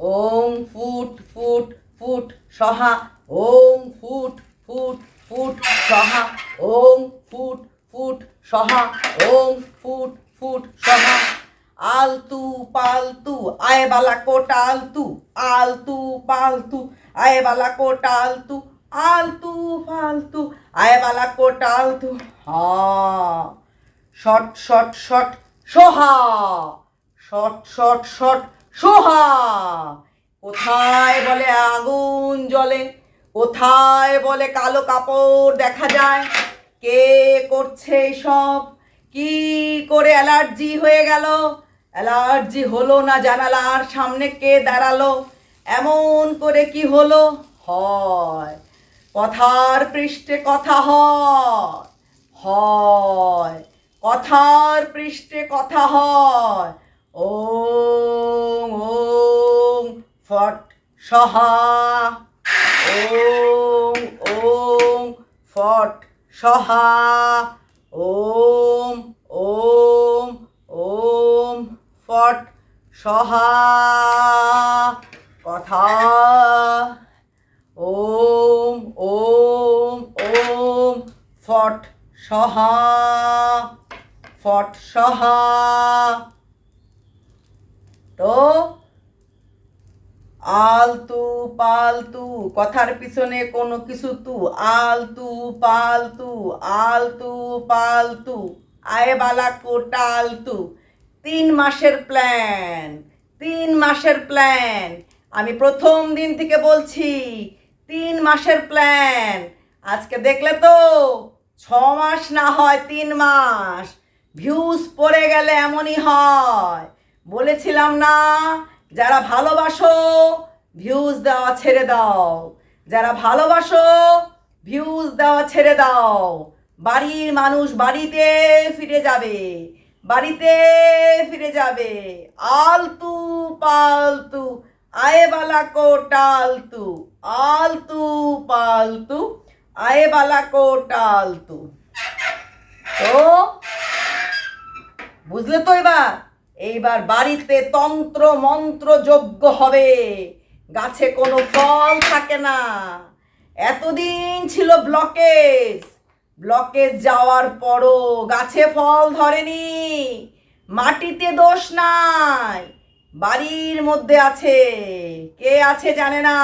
ওং ফুট ফুট ফুট সহা ওং ফুট ফুট ফুট সহা ওং ফুট ফুট সহা, ওম ফুট ফুট সহা। আলতু পালতু, আয় বালা কোট আলতু পালতু, আয় বালা কোট আলতু ফালতু, আয় বালা কোট আলতু। হা, shot shot shot Soha shot shot shot Soha, কোথায় বলে আগুন জ্বলে? কোথায় বলে কালো কাপড় দেখা যায়? কে করছে সব কি করে অ্যালার্জি হয়ে গেল? অ্যালার্জি হলো না জানালার সামনে কে দাঁড়াল? এমন করে কি হলো? হয়। কথার পৃষ্ঠে কথা হয়। হয়। কথার পৃষ্ঠে কথা হয়। ওং ওং ফট, সহা। ওং ওং ফট, সহা। ওম ওম ওম, ফট, সহা। কথা। ওম ওম ওম, ফট, সহা। ফট, সহা। আলতু পালতু, কথার পিছনে কোনো কিছু তু। আলতু পালতু আলতু পালতু, আয় বালা কোটালতু। তিন মাসের প্ল্যান তিন মাসের প্ল্যান আমি প্রথম দিন থেকে বলছি, তিন মাসের প্ল্যান আজকে দেখলে তো, ছ মাস না হয় তিন মাস। ভিউজ পড়ে গেলে এমনই হয়। বলেছিলাম না, যারা ভালোবাসো ভিউজ দেওয়া ছেড়ে দাও। যারা ভালোবাসো ভিউজ দেওয়া ছেড়ে দাও। বাড়ির মানুষ বাড়িতে ফিরে যাবে, বাড়িতে ফিরে যাবে। আলতু পালতু আয়ে বালা কো টালতু, আলতু পালতু আয়ে বালা কো টালতু। তো, বুঝলে তো এবার? এইবার বাড়িতে তন্ত্র মন্ত্র যজ্ঞ হবে। গাছে কোনো ফল থাকে না। এতদিন ছিল ব্লকেজ। ব্লকেজ যাওয়ার পরও গাছে ফল ধরেনি। মাটিতে দোষ নাই। বাড়ির মধ্যে আছে। কে আছে জানে না।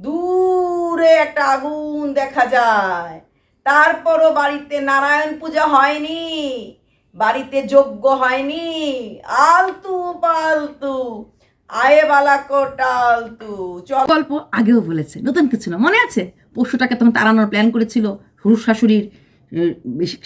দূরে একটা আগুন দেখা যায়। তারপরও বাড়িতে নারায়ণ পূজা হয়নি। বাড়িতে যোগ্য হয়নি, আলতু পালতু আয়ে বালা কোটালতু। চল। গল্প আগেও বলেছে, নতুন কিছু না, মনে আছে? পশুটাকে তখন তাড়ানোর প্ল্যান করেছিল শ্বশুর শাশুড়ির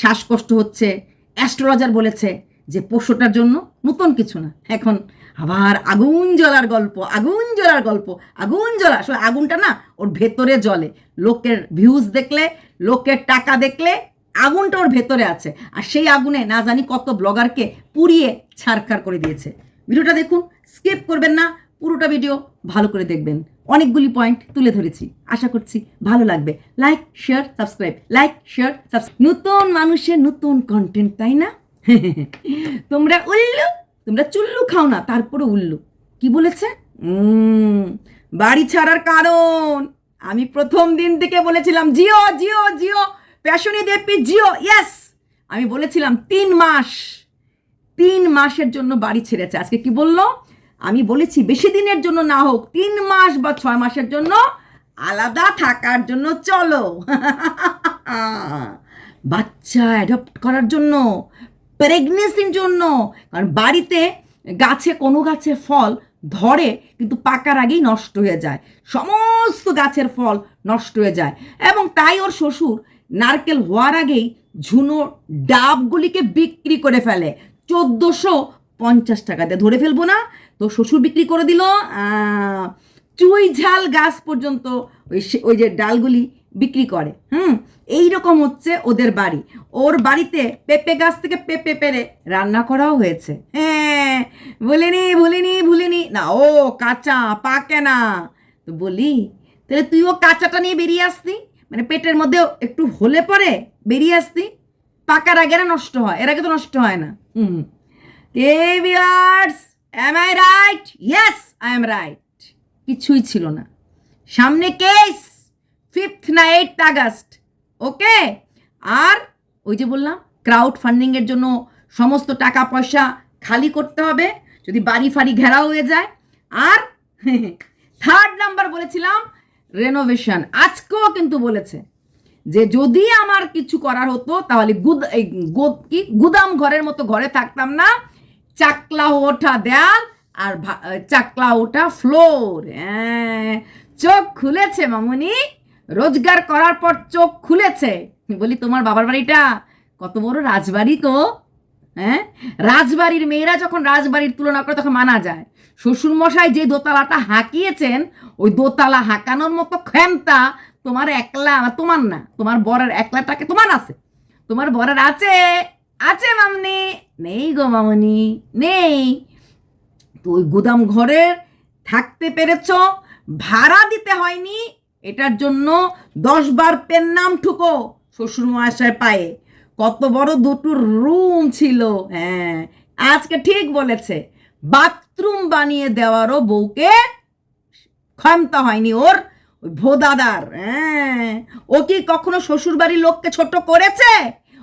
শ্বাসকষ্ট হচ্ছে। অ্যাস্ট্রোলজার বলেছে যে পশুটার জন্য নতুন কিছু না। এখন আবার আগুন জ্বলার গল্প, আগুন জ্বলার গল্প, আগুন জ্বলা। আসলে আগুনটা না, ওর ভেতরে জ্বলে। লোকের ভিউজ দেখলে, লোকের টাকা দেখলে আগুনটা ওর ভেতরে আছে। আর সেই আগুনে না জানি কত ব্লগারকে পুড়িয়ে ছারখার করে দিয়েছে। ভিডিওটা দেখুন, স্কিপ করবেন না, পুরোটা ভিডিও ভালো করে দেখবেন। অনেকগুলি পয়েন্ট তুলে ধরেছি। আশা করছি ভালো লাগবে। Like share subscribe like share subscribe নতুন মানুষের নতুন কন্টেন্ট তাই না? তোমরা উল্লু, তোমরা চুল্লু খাও না তারপরে উল্লু। কি বলেছে? বাড়ি ছাড়ার কারণ। আমি প্রথম দিন থেকে বলেছিলাম, জিও জিও জিও। প্যাশনি দেবী জিও ইয়েস আমি বলেছিলাম তিন মাস, তিন মাসের জন্য বাড়ি ছেড়েছে। আজকে কি বলল? আমি বলেছি বেশি দিনের জন্য না হোক, তিন মাস বা ছয় মাসের জন্য আলাদা থাকার জন্য চলো। বাচ্চা অ্যাডপ্ট করার জন্য প্রেগনেন্সির জন্য, কারণ বাড়িতে গাছে কোনো গাছে ফল ধরে, কিন্তু পাকার আগেই নষ্ট হয়ে যায়। সমস্ত গাছের ফল নষ্ট হয়ে যায়। এবং তাই ওর শ্বশুর নারকেল হওয়ার আগেই ঝুনো ডাবগুলিকে বিক্রি করে ফেলে। চোদ্দোশো পঞ্চাশ টাকাতে ধরে ফেলব না। তো শ্বশুর বিক্রি করে দিল চুই ঝাল গাছ পর্যন্ত ওই ওই যে ডালগুলি বিক্রি করে। হুম, এই রকম হচ্ছে ওদের বাড়ি। ওর বাড়িতে পেঁপে গাছ থেকে পেঁপে পেরে রান্না করাও হয়েছে। হ্যাঁ ভুলিনি ভুলিনি ভুলিনি। না, ও কাঁচা, পাকে না। তো বলি, তাহলে তুইও কাঁচাটা নিয়ে বেরিয়ে আসতি। মানে পেটের মধ্যে একটু হলে পরে বেরিয়ে আসতি পাকার আগে না নষ্ট হয় এর আগে তো নষ্ট হয় না। হুম। কে viewers am i right? Yes i am right. কিছুই ছিল না। সামনে কেস ফিফথ না এইট আগস্ট ওকে আর ওই যে বললাম ক্রাউড ফান্ডিংয়ের জন্য সমস্ত টাকা পয়সা খালি করতে হবে যদি বাড়ি ফাড়ি ঘেরাও হয়ে যায়। আর থার্ড নাম্বার বলেছিলাম রেনোভেশন আজকেও কিন্তু বলেছে যে যদি আমার কিছু করার হতো, তাহলে গুদ এই কি? গুদাম ঘরের মতো ঘরে থাকতাম না। চাকলা ওঠা দেয়াল আর চাকলা ওঠা ফ্লোর হ্যাঁ চোখ খুলেছে মামুনি। রোজগার করার পর চোখ খুলেছে। বলি, তোমার বাবার বাড়িটা কত বড় রাজবাড়ি তো। হ্যাঁ? রাজবাড়ির মেয়েরা যখন রাজবাড়ির তুলনা করে তখন মানা যায়। শ্বশুর মশাই যে দোতলাটা হাঁকিয়েছেন, ওই দোতলা হাঁকানোর মতো ক্ষমতা তোমার একলা, তোমার না, তোমার বরের একলাটাকে তোমার আছে। তোমার বরের আছে আছে মামনি। নেই গো মামনি, নেই। তো ওই গুদাম ঘরে থাকতে পেরেছ, ভাড়া দিতে হয়নি, এটার জন্য দশ বার পেন নাম ঠুকো শ্বশুর পায়ে। কত বড় দুটো রুম ছিল। হ্যাঁ আজকে ঠিক বলেছে। বাথরুম বানিয়ে দেওয়ারও বউকে ক্ষমতা হয়নি ওর ভোদাদার হ্যাঁ ও কি কখনো শ্বশুর বাড়ির লোককে ছোট করেছে?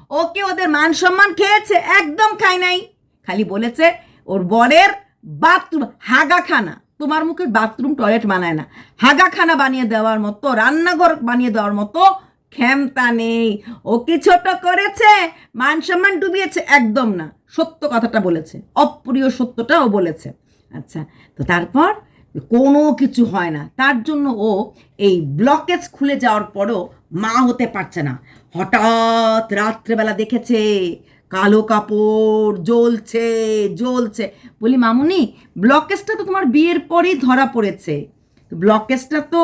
ও কি ওদের মান সম্মান খেয়েছে? একদম খায় নাই। খালি বলেছে ওর বরের বাথরুম, হাগাখানা। তোমার মুখে বাথরুম, টয়লেট বানায় না। হাগাখানা বানিয়ে দেওয়ার মতো, রান্নাঘর বানিয়ে দেওয়ার মতো ক্ষমতা নেই। ও কি ছোট করেছে? মান সম্মান ডুবিয়েছে? একদম না। সত্য কথাটা বলেছে। অপ্রিয় সত্যটা ও বলেছে। আচ্ছা তো তারপর কোনো কিছু হয় না। তার জন্য ও এই ব্লকেজ খুলে যাওয়ার পরও মা হতে পারছে না। হঠাৎ রাত্রেবেলা দেখেছে কালো কাপড় জ্বলছে জ্বলছে। বলি, মামুনি, ব্লকেজটা তো তোমার বিয়ের পরেই ধরা পড়েছে। ব্লকেজটা তো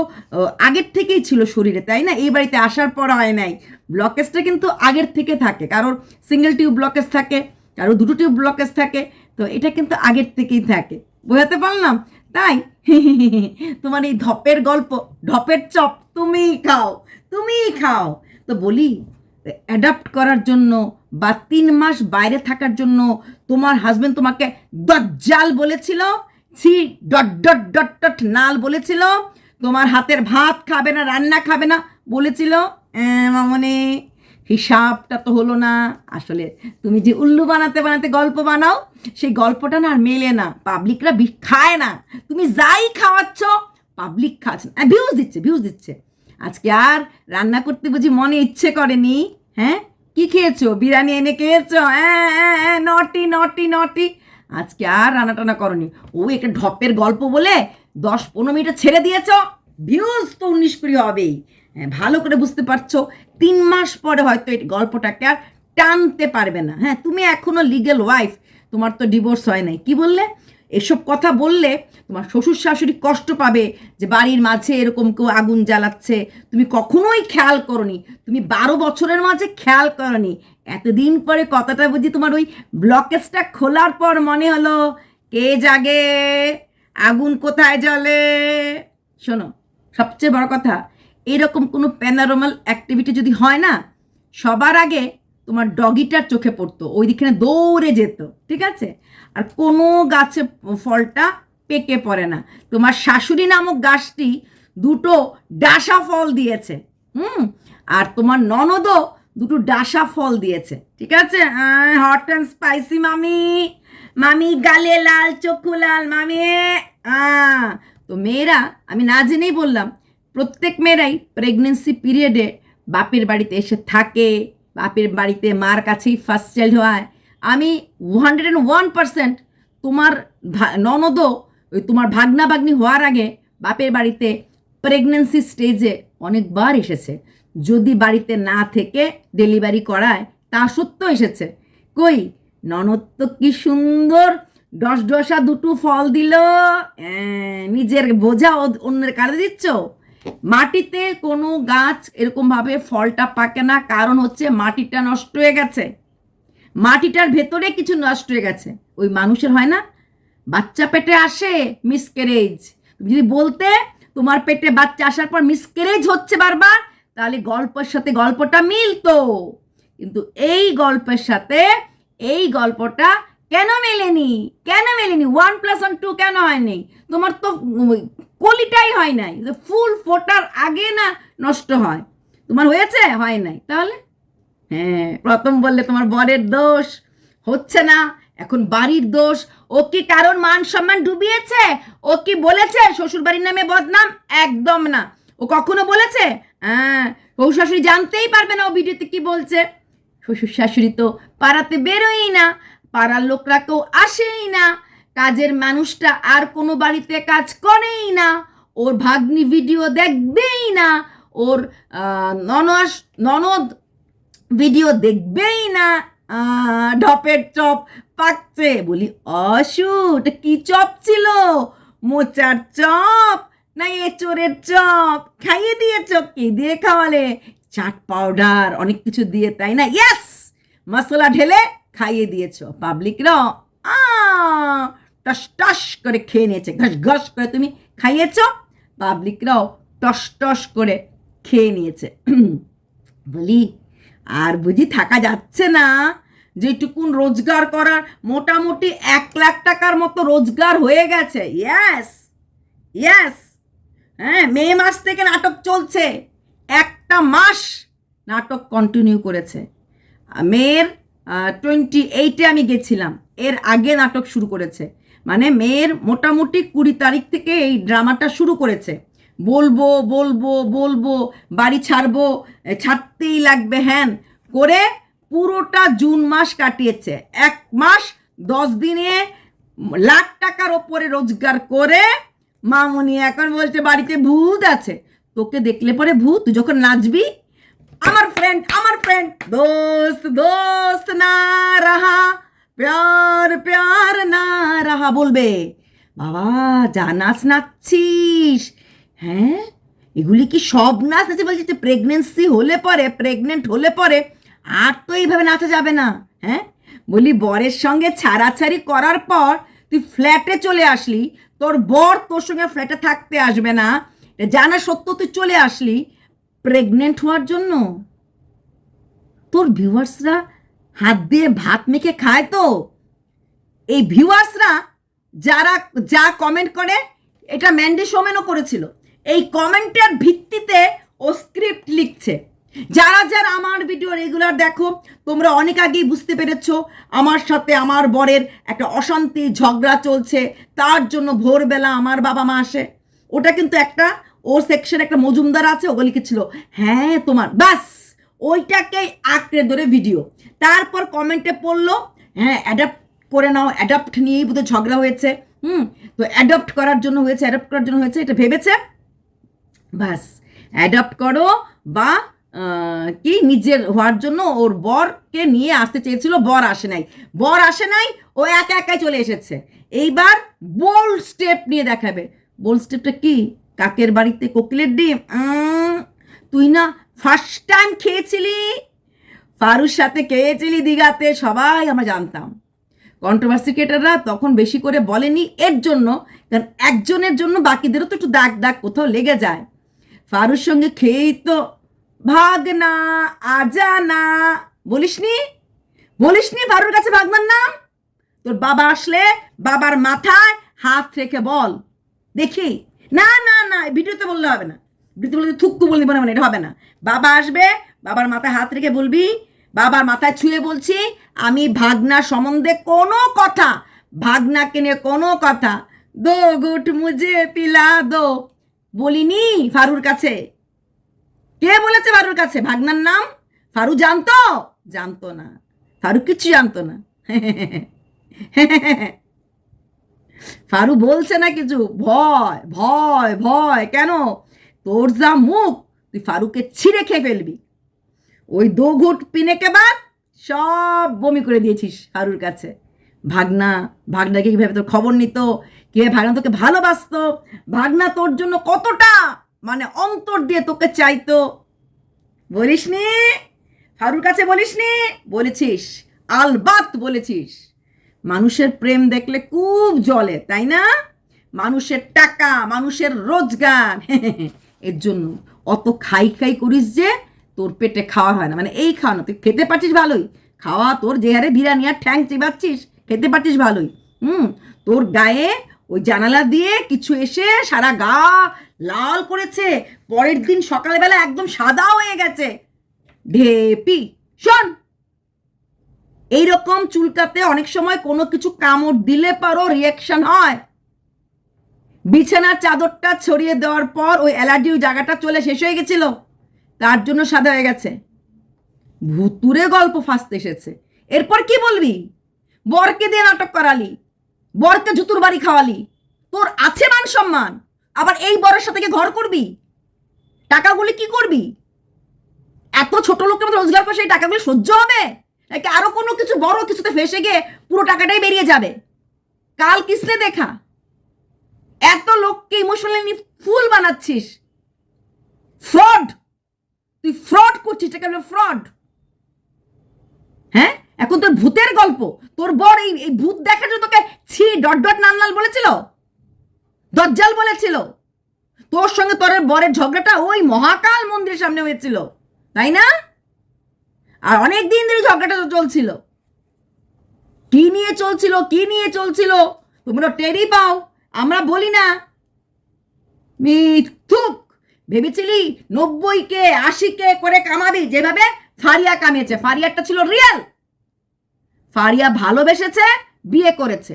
আগের থেকেই ছিল শরীরে, তাই না? এই বাড়িতে আসার পর হয় নাই। ব্লকেজটা কিন্তু আগের থেকে থাকে, কারোর সিঙ্গেল টিউব ব্লকেজ থাকে কারও দুটো টিউব ব্লকেজ থাকে, তো এটা কিন্তু আগের থেকেই থাকে। বোঝাতে পারলাম? তাই? তোমার এই ধপের গল্প ঢপের চপ তুমিই খাও তুমিই খাও। তো বলি অ্যাডাপ্ট করার জন্য বা তিন মাস বাইরে থাকার জন্য তোমার হাজবেন্ড তোমাকে দজ্জাল বলেছিল ছি, ডট ডট ডট ডট, নাল বলেছিল, তোমার হাতের ভাত খাবে না, রান্না খাবে না। বলেছিল মামনি, হিসাবটা তো হলো না। আসলে তুমি যে উল্লু বানাতে বানাতে গল্প বানাও, সেই গল্পটা না আর মেলে না। পাবলিকরা খায় না। তুমি যাই খাওয়াচ্ছ, পাবলিক খাচ্ছে না। ভিউজ দিচ্ছে ভিউজ দিচ্ছে। আজকে আর রান্না করতে বুঝি মনে ইচ্ছে করেনি হ্যাঁ? কি খেয়েছো? বিরিয়ানি এনে খেয়েছো? হ্যাঁ হ্যাঁ নটি নটি নটি আজকে আর রান্না টানা করনি। ও একটা ঢপের গল্প বলে দশ পনেরো মিনিটে ছেড়ে দিয়েছ? ভিউজ তো উনিশ কুড়ি হবেই। হ্যাঁ ভালো করে বুঝতে পারছ, তিন মাস পরে হয়তো এই গল্পটাকে আর টানতে পারবে না। হ্যাঁ তুমি এখনও লিগেল ওয়াইফ তোমার তো ডিভোর্স হয় নাই। কি বললে? এসব কথা বললে তোমার শ্বশুর শাশুড়ি কষ্ট পাবে যে বাড়ির মাঝে এরকম কেউ আগুন জ্বালাচ্ছে। তুমি কখনোই খেয়াল করনি। তুমি বারো বছরের মাঝে খেয়াল করনি এতদিন পরে কথাটা বুঝি তোমার ওই ব্লকেজটা খোলার পর মনে হলো। কে জাগে? আগুন কোথায় জ্বলে? শোনো, সবচেয়ে বড় কথা, এরকম কোনো প্যানারোমাল অ্যাক্টিভিটি যদি হয় না, সবার আগে তোমার ডগিটার চোখে পড়তো ওই দিকে দৌড়ে যেত, ঠিক আছে? আর কোনো গাছে ফলটা পেকে পড়ে না। তোমার শাশুড়ি নামক গাছটি দুটো ডাসা ফল দিয়েছে, হুম? আর তোমার ননদও দুটো ডাসা ফল দিয়েছে। ঠিক আছে? হট অ্যান্ড স্পাইসি মামি। মামি, গালে লাল চক্ষু লাল, মামি। তো মেয়েরা, আমি না জেনেই বললাম, প্রত্যেক মেয়েরাই প্রেগনেন্সি পিরিয়ডে বাপের বাড়িতে এসে থাকে। বাপের বাড়িতে মার কাছেই ফার্স্ট চাইল্ড হয়। আমি হান্ড্রেড অ্যান্ড ওয়ান পার্সেন্ট তোমার ননদও ওই তোমার ভাগনা ভাগ্নি হওয়ার আগে বাপের বাড়িতে প্রেগনেন্সি স্টেজে অনেকবার এসেছে। যদি বাড়িতে না থেকে ডেলিভারি করায়, তা সত্য এসেছে। কই, ননদ তো কি সুন্দর ডস ডসা দুটো ফল দিল। নিজের বোঝা অন্যের কারে দিচ্ছ? মাটিতে কোনো গাছ এরকমভাবে ফলটা পাকে না, কারণ হচ্ছে মাটিটা নষ্ট হয়ে গেছে। মাটিটার ভেতরে কিছু নষ্ট হয়ে গেছে। ওই মানুষের হয় না? বাচ্চা পেটে আসে মিসক্যারেজ তুমি যদি বলতে তোমার পেটে বাচ্চা আসার পর মিসক্যারেজ হচ্ছে বারবার তাহলে গল্পের সাথে গল্পটা মিলতো। কিন্তু এই গল্পের সাথে এই গল্পটা কেন মেলেনি? কেন মেলেনি? ওয়ান প্লাস ওয়ান টু কেন হয়নি? তোমার তো কলিটাই হয় নাই। ফুল ফোটার আগে না নষ্ট হয়। তোমার হয়েছে? হয় নাই। তাহলে? হ্যাঁ প্রথম বললে তোমার বরের দোষ। হচ্ছে না। এখন বাড়ির দোষ। ও কি কারণ মান সম্মান ডুবিয়েছে? ও কি বলেছে? শ্বশুর বাড়ির নামে বদনাম? একদম না। ও কখনো বলেছে? হ্যাঁ শ্বশুর শাশুড়ি জানতেই পারবে না ও ভিডিওতে কি বলছে। শ্বশুর শাশুড়ি তো পাড়াতে বেরোই না, পাড়ার লোকরা কেউ আসেই না, কাজের মানুষটা আর কোনো বাড়িতে কাজ করেই না, ওর ভাগ্নি ভিডিও দেখবেই না, ওর ননস, ননদ ভিডিও দেখবেই না ঢপের চপ পাকছে। বলি অসু এটা কি চপ ছিল? মোচার চপ। না এচোরের চপ, খাইয়ে দিয়েছ কি দিয়ে খাওয়ালে? চাট পাউডার, অনেক কিছু দিয়ে, তাই না? ইয়েস মশলা ঢেলে খাইয়ে দিয়েছ পাবলিকরা আ, টস টস করে খেয়ে নিয়েছে। ঘস ঘস করে তুমি খাইয়েছ? পাবলিকরাও টস টস করে খেয়ে নিয়েছে। বলি, আর বুঝি থাকা যাচ্ছে না? যেটুকুন রোজগার করার মোটামুটি এক লাখ টাকার মতো রোজগার হয়ে গেছে। ইয়েস ইয়েস হ্যাঁ মে মাস থেকে নাটক চলছে। একটা মাস নাটক কন্টিনিউ করেছে। মেয়ের টোয়েন্টি এইটে আমি গেছিলাম। এর আগে নাটক শুরু করেছে। মানে মেয়ের মোটামুটি কুড়ি তারিখ থেকে এই ড্রামাটা শুরু করেছে। বলব বলব বলব, বাড়ি ছাড়বো ছাড়তেই লাগবে, হ্যান। করে পুরোটা জুন মাস কাটিয়েছে। এক মাস, দশ দিনে লাখ টাকার ওপরে রোজগার করে মামুনি এখন বলছে, বাড়িতে ভূত আছে। তোকে দেখলে পরে ভূত, তুই যখন নাচবি, আমার ফ্রেন্ড আমার ফ্রেন্ড দোস্ত দোস্ত না রাহা, প্যার প্যার না রাহা বলবে, বাবা, যা নাচ নাচছিস হ্যাঁ? এগুলি কি সব নাচ? নাচে বলছি যে প্রেগনেন্সি হলে পরে প্রেগনেন্ট হলে পরে, আর তো এইভাবে নাচা যাবে না হ্যাঁ? বলি, বরের সঙ্গে ছাড়াছাড়ি করার পর, তুই ফ্ল্যাটে চলে আসলি তোর বর তোর সঙ্গে ফ্ল্যাটে থাকতে আসবে না। জানা সত্য তুই চলে আসলি। প্রেগনেন্ট হওয়ার জন্য। তোর ভিউয়ার্সরা হাত দিয়ে ভাত মেখে খায় তো। এই ভিউয়ার্সরা যারা যা কমেন্ট করে, এটা ম্যান্ডি সোমেনও করেছিল। এই কমেন্টের ভিত্তিতে ও স্ক্রিপ্ট লিখছে। যারা যারা আমার ভিডিও রেগুলার দেখো, তোমরা অনেক আগেই বুঝতে পেরেছ, আমার সাথে আমার বরের একটা অশান্তি ঝগড়া চলছে, তার জন্য ভোরবেলা আমার বাবা মা আসে। ওটা কিন্তু একটা ও সেকশন একটা মজুমদার আছে, ও লিখেছিল হ্যাঁ তোমার বাস ওইটাকেই আঁকড়ে ধরে ভিডিও তারপর কমেন্টে পড়ল হ্যাঁ অ্যাডাপ্ট করে নাও অ্যাডাপ্ট নিয়েই বোধহয় ঝগড়া হয়েছে, হুম, তো অ্যাডাপ্ট করার জন্য হয়েছে অ্যাডাপ্ট করার জন্য হয়েছে, এটা ভেবেছে? বাস অ্যাডপ্ট করো বা কি নিজের হওয়ার জন্য ওর বরকে নিয়ে আসতে চেয়েছিল, বর আসে নাই। বর আসে নাই, ও একা একাই চলে এসেছে। এইবার বোল্ড স্টেপ নিয়ে দেখাবে। বোল্ড স্টেপটা কি? কাকের বাড়িতে কোকিলের ডিম? তুই না ফার্স্ট টাইম খেয়েছিলি? ফারুর সাথে খেয়েছিলি দীঘাতে? সবাই আমরা জানতাম। কন্ট্রোভার্সি ক্রিয়েটাররা তখন বেশি করে বলেনি এর জন্য, কারণ একজনের জন্য বাকিদেরও তো একটু দাগ দাগ কোথাও লেগে যায়। ফারুর সঙ্গে খেয়েই তো ভাগ না আজা না বলিসনি? বলিসনি ফারুর কাছে ভাগনার নাম? তোর বাবা আসলে বাবার মাথায় হাত রেখে বল। দেখি। না না না ভিডিওতে বললে হবে না। ভিডিওতে বললে থুক্কু বললি মনে মানে এটা হবে না। বাবা আসবে, বাবার মাথায় হাত রেখে বলবি, বাবার মাথায় ছুঁয়ে বলছি, আমি ভাগনা সম্বন্ধে কোনো কথা, ভাগনাকে নিয়ে কোনো কথা দো গুট মুজে পিলা দো বলিনি ফারুর কাছে। কে বলেছে ফারুর কাছে? ভাগনার নাম? ফারু জানতো? জানতো না। ফারুক কিচ্ছু জানতো না। ফারু বলছে না কিছু? ভয় ভয় ভয়। কেন? তোর যা মুখ, তুই ফারুককে ছিঁড়ে খেয়ে ফেলবি। ওই দো ঘুট পিনেকে বাদ সব বমি করে দিয়েছিস ফারুর কাছে। ভাগনা, ভাগনাকে কীভাবে তোর খবর নিত? কীভাবে ভাগনা তোকে ভালোবাসতো? ভাগনা তোর জন্য কতটা মানে অন্তর দিয়ে তোকে চাইতো বলিসনি ফারুর কাছে বলিসনি বলেছিস। আলবাত বলেছিস। মানুষের প্রেম দেখলে খুব জলে তাই না? মানুষের টাকা, মানুষের রোজগার, এর জন্য। অত খাই খাই করিস যে তোর পেটে খাওয়া হয় না। মানে এই খাওয়া না, তুই খেতে পারছিস ভালোই। খাওয়া তোর যে হারে বিরিয়ানি আর ঠ্যাং চিবাচ্ছিস, খেতে পারছিস ভালোই। হুম? তোর গায়ে ওই জানালা দিয়ে কিছু এসে সারা গা লাল করেছে, পরের দিন সকালবেলা একদম সাদা হয়ে গেছে। ঢেপি শোন। এইরকম চুলকাতে অনেক সময় কোনো কিছু কামড় দিলে পারো রিয়াকশন হয়। বিছানার চাদরটা ছড়িয়ে দেওয়ার পর ওই অ্যালার্জি ওই জায়গাটা চলে শেষ হয়ে গেছিল। তার জন্য সাদা হয়ে গেছে। ভুতুরে গল্প ফাঁসতে এসেছে। এরপর কি বলবি? বরকে দিয়ে নাটক করালি, বরকে জুতুর বাড়ি খাওয়ালি। তোর আছে মান সম্মান। আবার এই বরের সাথে ঘর করবি? টাকাগুলি কি করবি? এত ছোট লোকের মতো রোজগার করে সেই টাকাগুলো সহ্য হবে? নাকি আরও কোনো কিছু বড় কিছুতে ফেসে গিয়ে পুরো টাকাটাই বেরিয়ে যাবে? কাল কিসলে দেখা? এত লোককে ইমোশনালি ফুল বানাচ্ছিস। ফ্রড তুই ফ্রড করছিস, এটাকে ফ্রড হ্যাঁ? এখন তোর ভূতের গল্প। তোর বর এই ভূত দেখার জন্য তোকে ছি, ডট ডট নানলাল বলেছিল? দজ্জাল বলেছিল, তোর সঙ্গে তোর বরের ঝগড়াটা ওই মহাকাল মন্দিরের সামনে হয়েছিল, তাই না? আর অনেক দিন ধরে ঝগড়াটা চলছিল। কি নিয়ে চলছিল, কি নিয়ে চলছিল, তোমরা টেরি পাও, আমরা বলি না। মিথ্যুক, ভেবেছিলি নব্বইকে আশিকে করে কামাবি, যেভাবে ফারিয়া কামিয়েছে। ফারিয়ারটা ছিল রিয়েল ফারিয়া ভালোবেসেছে, বিয়ে করেছে।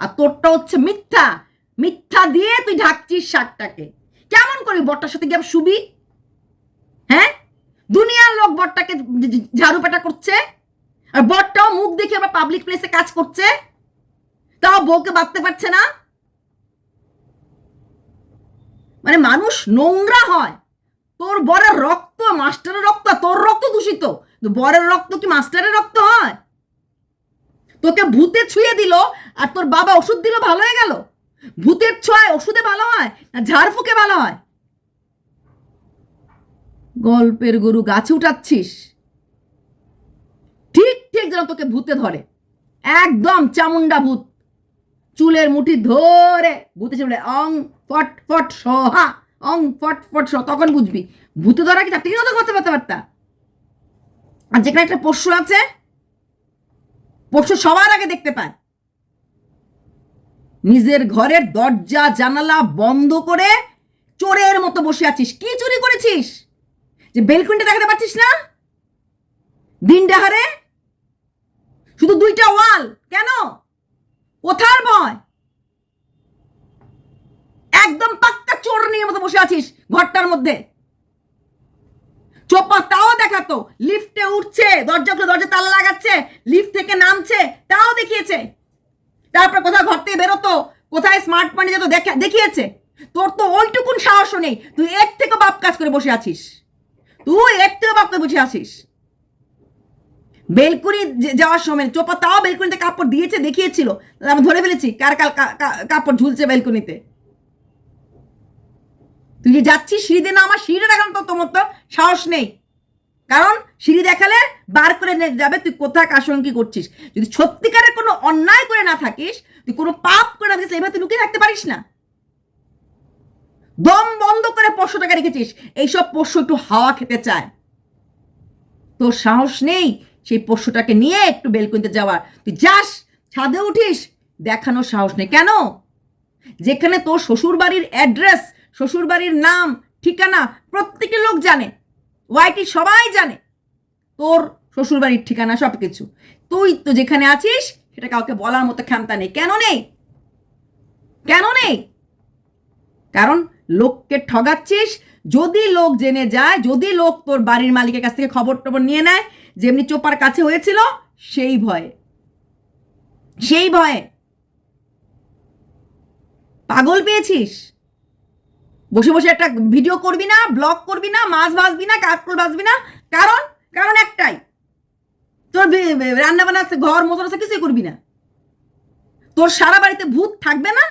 আর তোরটা হচ্ছে মিথ্যা। মিথ্যা দিয়ে তুই ঢাকছিস শাকটাকে। কেমন করি বরটার সাথে গিয়ে শুবি? হ্যাঁ? দুনিয়ার লোক বরটাকে ঝাড়ু পেটা করছে, আর বরটাও মুখ দেখে আবার পাবলিক প্লেসে কাজ করছে, তাও বউকে বাঁধতে পারছে না। মানে মানুষ নোংরা হয়। তোর বরের রক্ত, মাস্টারের রক্ত তোর রক্ত দূষিত। বরের রক্ত কি মাস্টারের রক্ত হয়? তোকে ভূতে ছুঁয়ে দিল, আর তোর বাবা ওষুধ দিল, ভালো হয়ে গেল? ভূতের ছয় ওষুধে ভালো হয় না ঝাড়ফুঁকে ভালো হয়? গল্পের গরু গাছে উঠাচ্ছিস। ঠিক ঠিক যেন তোকে ভূতে ধরে। একদম চামুন্ডা ভূত। চুলের মুঠি ধরে ভূতে বলে, অং, ফট ফট সহা অং, ফট ফট সহ তখন বুঝবি। ভূতে ধরা কি তার থেকে কথা কথাবার্তা আর যেখানে একটা পশু আছে, পশু সবার আগে দেখতে পায়। নিজের ঘরের দরজা, জানালা বন্ধ করে চোরের মতো বসে আছিস। কি চুরি করেছিস? যে বেলকুনিটা দেখাতে পারছিস না? দিন ডাহারে শুধু দুইটা ওয়াল? কেন? কোথার ভয়? একদম পাক্কা চোর নিয়ে মতো বসে আছিস ঘরটার মধ্যে। চোপা তাও দেখাতো। লিফটে উঠছে, দরজা খুলে দরজা তালা লাগাচ্ছে, লিফট থেকে নামছে, তাও দেখিয়েছে। তারপর কোথাও ঘর থেকে বেরোতো, কোথায় স্মার্ট পয়েন্টে যেত, দেখা- দেখিয়েছে। তোর তো ওইটুকুন সাহসও নেই, তুই এর থেকে বাপ কাজ করে বসে আছিস। তুই এর থেকে বাপ করে বসে আছিস। বেলকুনি যাওয়ার সময়, চোপা তাও বেলকুনিতে কাপড় দিয়েছে, দেখিয়েছিল। আমি ধরে ফেলেছি, কার কাল কাপড় ঝুলছে বেলকুনিতে। তুই যে যাচ্ছিস সিঁড়ি দিয়ে না আমার সিঁড়ি দেখানো তো তোমার তো সাহস নেই। কারণ সিঁড়ি দেখালে বার করে নিয়ে যাবে, তুই কোথায়, কার সঙ্গে কি করছিস? যদি সত্যিকারের কোনো অন্যায় করে না থাকিস, তুই কোনো পাপ করে না থাকিস, এইভাবে তুই লুকিয়ে থাকতে পারিস না। দম বন্ধ করে পোষ্যটাকে রেখেছিস, এইসব পোষ্য একটু হাওয়া খেতে চায়। তোর সাহস নেই সেই পোষ্যটাকে নিয়ে একটু বেলকুনিতে যাওয়ার। তুই যাস, ছাদে উঠিস, দেখানোর সাহস নেই। কেন? যেখানে তোর শ্বশুর বাড়ির অ্যাড্রেস শ্বশুর বাড়ির নাম, ঠিকানা প্রত্যেকের লোক জানে। ওয়াইটি সবাই জানে। তোর শ্বশুর বাড়ির ঠিকানা সব কিছু তুই তো যেখানে আছিস, সেটা কাউকে বলার মতো ক্ষমতা নেই। কেন নেই? কেন নেই? কারণ লোককে ঠগাচ্ছিস, যদি লোক জেনে যায়, যদি লোক তোর বাড়ির মালিকের কাছ থেকে খবর টবর নিয়ে নেয়, যেমনি চোপার কাছে হয়েছিল, সেই ভয়ে। সেই ভয়ে। পাগল পেয়েছিস? বসে বসে একটা ভিডিও করবি না ব্লগ করবি না, মাছ ভাজবি না, কাকরোল ভাজবি না। কারণ কারণ একটাই, তোর রান্না বান্না ঘর মতন আছে, কিছুই করবি না। তোর সারা বাড়িতে ভূত থাকবে না?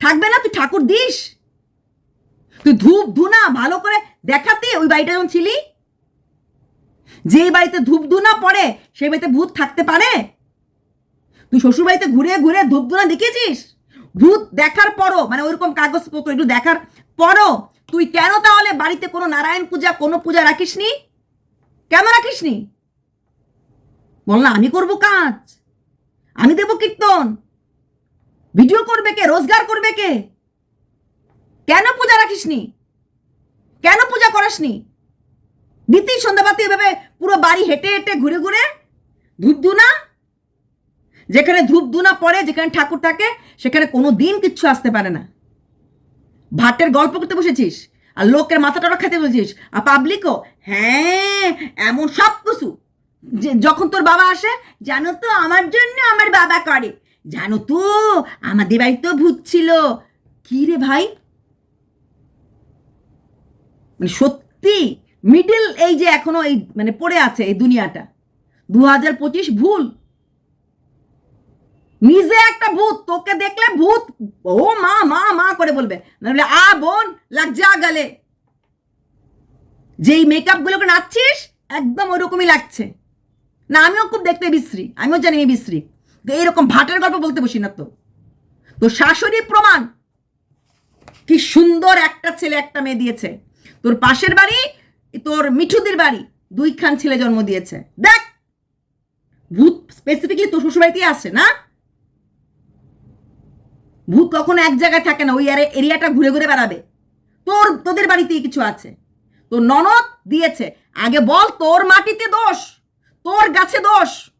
থাকবে না, তুই ঠাকুর দিস। তুই ধূপ, ধুনা ভালো করে দেখাতে ওই বাড়িটা যখন ছিলি। যেই বাড়িতে ধূপ, ধুনা পড়ে, সেই বাড়িতে ভূত থাকতে পারে? তুই শ্বশুর বাড়িতে ঘুরে ঘুরে ধূপ, ধুনা দেখেছিস ভূত দেখার পরও মানে ওইরকম কাগজপত্র একটু দেখার পরও তুই কেন তাহলে বাড়িতে কোনো নারায়ণ পূজা, কোনো পূজা রাখিসনি? কেন রাখিসনি? বল না, আমি করব কাজ। আমি দেব কীর্তন। ভিডিও করবে কে? রোজগার করবে কে? কেন পূজা রাখিসনি? কেন পূজা করাসনি? দিতেই সন্ধ্যাবাতি এভাবে পুরো বাড়ি হেঁটে হেঁটে ঘুরে ঘুরে ধূপ ধুনা যেখানে ধূপ ধুনা পড়ে, যেখানে ঠাকুর থাকে সেখানে কোনো দিন কিচ্ছু আসতে পারে না। ভাটের গল্প করতে বসেছিস? আর লোকের মাথাটা খেতে বলছিস? আর পাবলিকও হ্যাঁ এমন সব কিছু। যে যখন তোর বাবা আসে, জানো তো, আমার জন্য আমার বাবা করে। জানো তো, আমাদের বাড়িতেও ভূত ছিল। কি রে ভাই? মানে সত্যি মিডিল এই যে এখনও এই মানে পড়ে আছে এই দুনিয়াটা। দু হাজার পঁচিশ ভুল। নিজে একটা ভূত, তোকে দেখলে ভূত, ও মা মা মা করে বলবে। আ বোন লাগ যা গালে। যেই মেকআপ গুলোকে নাচছিস, একদম ওরকমই লাগছে। না, আমিও খুব দেখতে বিশ্রী, আমিও জানি আমি বিশ্রী। এইরকম ভাটের গল্প বলতে বসি না তো। তো শাশুড়ি প্রমাণ। কি সুন্দর একটা ছেলে একটা মেয়ে দিয়েছে। তোর পাশের বাড়ি, তোর মিঠুদের বাড়ি, দুইখান ছেলে জন্ম দিয়েছে। দেখ, ভূত স্পেসিফিকলি তোর শ্বশুর শ্বশুরবাড়িতেই আসে, না? ভূত কখনো এক জায়গায় থাকে না, ওই এরিয়াটা ঘুরে ঘুরে বেড়াবে। তোর, তোদের বাড়িতেই কিছু আছে। তোর ননদ দিয়েছে। আগে বল, তোর মাটিতে দোষ, তোর গাছে দোষ।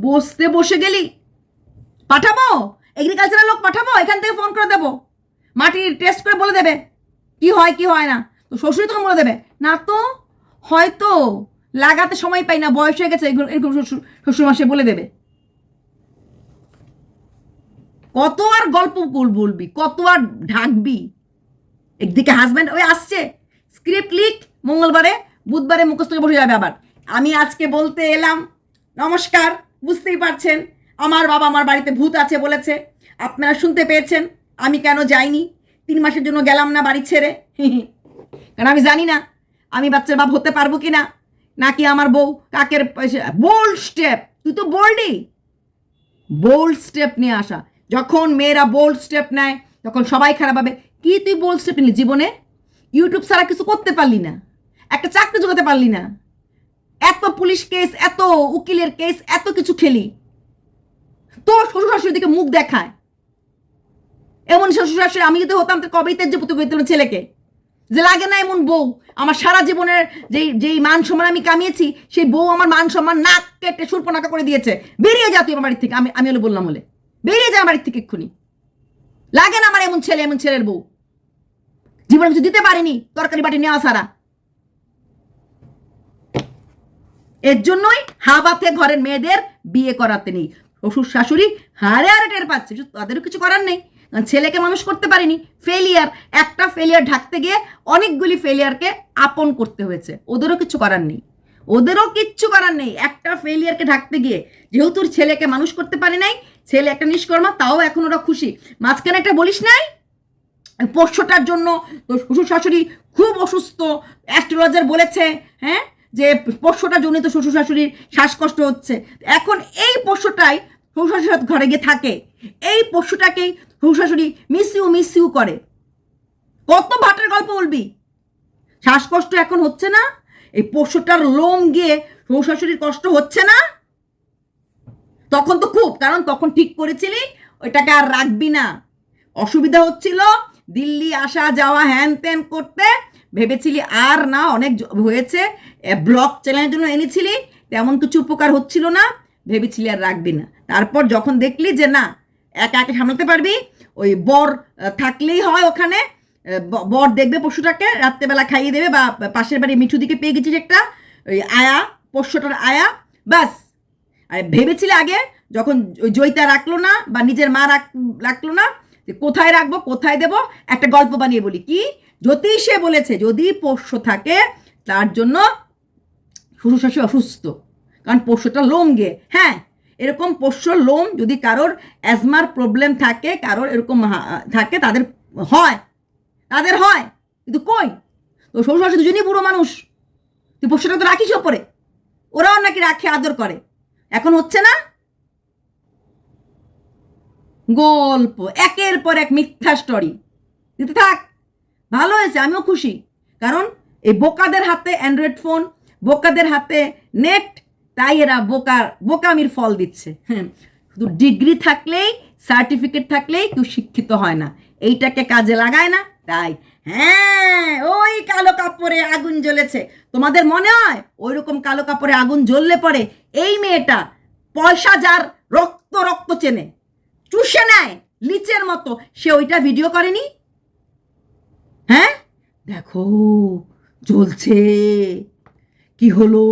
বসতে বসে গেলি। পাঠাবো? এগ্রিকালচারের লোক পাঠাবো? এখান থেকে ফোন করে দেবো। মাটির টেস্ট করে বলে দেবে। কি হয় কি হয় না? তো শ্বশুরই তখন বলে দেবে। না তো, হয়তো, লাগাতে সময় পাই না, বয়স হয়ে গেছে এরকম- শ্বশুর শ্বশুর মাসে বলে দেবে। কত আর গল্প বল- বলবি? কত আর ঢাকবি? একদিকে হাজব্যান্ড ওই আসছে স্ক্রিপ্ট লিক মঙ্গলবারে, বুধবারে মুখস্থ বসে যাবে আবার। আমি আজকে বলতে এলাম, নমস্কার, বুঝতেই পারছেন, আমার বাবা আমার বাড়িতে ভূত আছে বলেছে, আপনারা শুনতে পেয়েছেন, আমি কেন যাইনি? তিন মাসের জন্য গেলাম না বাড়ি ছেড়ে। কারণ আমি জানি না, আমি বাচ্চার বাপ হতে পারব কি না, নাকি আমার বউ কাকের বোল্ড স্টেপ তুই তো বোল্ডই বোল্ড স্টেপ নিয়ে আসা। যখন মেয়েরা বোল্ড স্টেপ নেয় তখন সবাই খারাপ হবে কি তুই বোল্ড স্টেপ নিলি জীবনে? ইউটিউব ছাড়া কিছু করতে পারলি না। একটা চাকরি জোগাতে পারলি না। এত পুলিশ কেস এত উকিলের কেস এত কিছু খেলি। তোর শ্বশুর শাশুড়ি দিকে মুখ দেখায়। এমন শ্বশুর শাশুড়ি আমি যদি হতাম তো কবেই তেজ্য পুতু ছেলেকে। যে লাগে না এমন বউ। আমার সারা জীবনের যেই যেই মান সম্মান আমি কামিয়েছি, সেই বউ আমার মান সম্মান নাক কেটে সুরপনাকা করে দিয়েছে। বেরিয়ে যা তুই আমার বাড়ির থেকে। আমি আমি হলে বললাম হলে। বেরিয়ে যায় আমার থেকে এক্ষুনি। লাগে না আমার এমন ছেলে, এমন ছেলের বউ। জীবনে কিছু দিতে পারিনি, তরকারি বাটি নেওয়া সারা এর জন্যই হাবাতে ঘরের মেয়েদের বিয়ে করাতে নেই। শ্বশুর শাশুড়ি হারে হারে টের পাচ্ছে তাদেরও কিছু করার নেই। কারণ ছেলেকে মানুষ করতে পারিনি ফেলিয়ার একটা ফেলিয়ার ঢাকতে গিয়ে অনেকগুলি ফেলিয়ারকে আপন করতে হয়েছে। ওদেরও কিছু করার নেই। ওদেরও কিচ্ছু করার নেই। একটা ফেলিয়ারকে ঢাকতে গিয়ে যেহেতু ছেলেকে মানুষ করতে পারি নাই ছেলে একটা নিষ্কর্মা, তাও এখন ওরা খুশি। মাঝখানে একটা বলিস নাই? পোষ্যটার জন্য তোর শ্বশুর শাশুড়ি খুব অসুস্থ, অ্যাস্ট্রোলজার বলেছে হ্যাঁ যে পোষ্যটার জন্য তো শ্বশুর শাশুড়ির শ্বাসকষ্ট হচ্ছে। এখন এই পোষ্যটাই শ্বশুর শাশুড়ির ঘরে গিয়ে থাকে। এই পোষ্যটাকেই শ্বশুর শাশুড়ি মিস ইউ মিস ইউ করে। কত ভাটের গল্প বলবি? শ্বাসকষ্ট এখন হচ্ছে না, এই পোষ্যটার লোম গিয়ে শ্বশুর শাশুড়ির কষ্ট হচ্ছে না? তখন তো খুব, কারণ তখন ঠিক করেছিলি, ওইটাকে আর রাখবি না। অসুবিধা হচ্ছিল, দিল্লি আসা যাওয়া হ্যান ত্যান করতে ভেবেছিলি আর না, অনেক হয়েছে ব্লক চ্যানেলের জন্য এনেছিলি, তেমন কিছু উপকার হচ্ছিল না, ভেবেছিলি আর রাখবি না। তারপর যখন দেখলি যে না, একা একা সামলাতে পারবি, ওই বর থাকলেই হয় ওখানে বর দেখবে পশুটাকে, রাত্রেবেলা খাইয়ে দেবে বা পাশের বাড়ি মিঠু দিকে পেয়ে গেছিস একটা, ওই আয়া, পোষ্যটার আয়া, ব্যাস। ভেবেছিলে আগে যখন জয়িতা রাখল না বা নিজের মা রাখ, রাখল না যে কোথায় রাখব, কোথায় দেব? একটা গল্প বানিয়ে বলি। কি? জ্যোতিষে বলেছে, যদি পোষ্য থাকে তার জন্য শ্বশুর শাশুড়ি অসুস্থ, কারণ পোষ্যটা লোম গে হ্যাঁ এরকম পোষ্য লোম যদি কারোর অ্যাজমার প্রবলেম থাকে, কারোর এরকম থাকে, তাদের হয়। তাদের হয়, কিন্তু কই? তো শ্বশুর শাশুড়ি দুজনই বুড়ো মানুষ। তুই পোষ্যটা তো রাখিস ওপরে। ওরাও নাকি রাখে, আদর করে। এখন হচ্ছে না? গল্প, একের পর এক মিথ্যা স্টোরি দিতে থাক, ভালো হয়েছে, আমিও খুশি। কারণ এই বোকাদের হাতে অ্যান্ড্রয়েড ফোন বোকাদের হাতে নেট তাই এরা বোকার বোকামির ফল দিচ্ছে। হ্যাঁ শুধু ডিগ্রি থাকলেই সার্টিফিকেট থাকলেই কেউ শিক্ষিত হয় না। এইটাকে কাজে লাগায় না, তাই। হ্যাঁ ওই কালো কাপড়ে আগুন জ্বলেছে। তোমাদের মনে হয়? ওই রকম কালো কাপড়ে আগুন জ্বললে পরে এই মেয়েটা পয়সা যার রক্ত রক্ত চেনে। চুষে নেয় লিচের মতো। সে ওইটা ভিডিও করেনি? হ্যাঁ? দেখো চলছে কি হলো?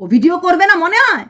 ও ভিডিও করবে না মনে হয়?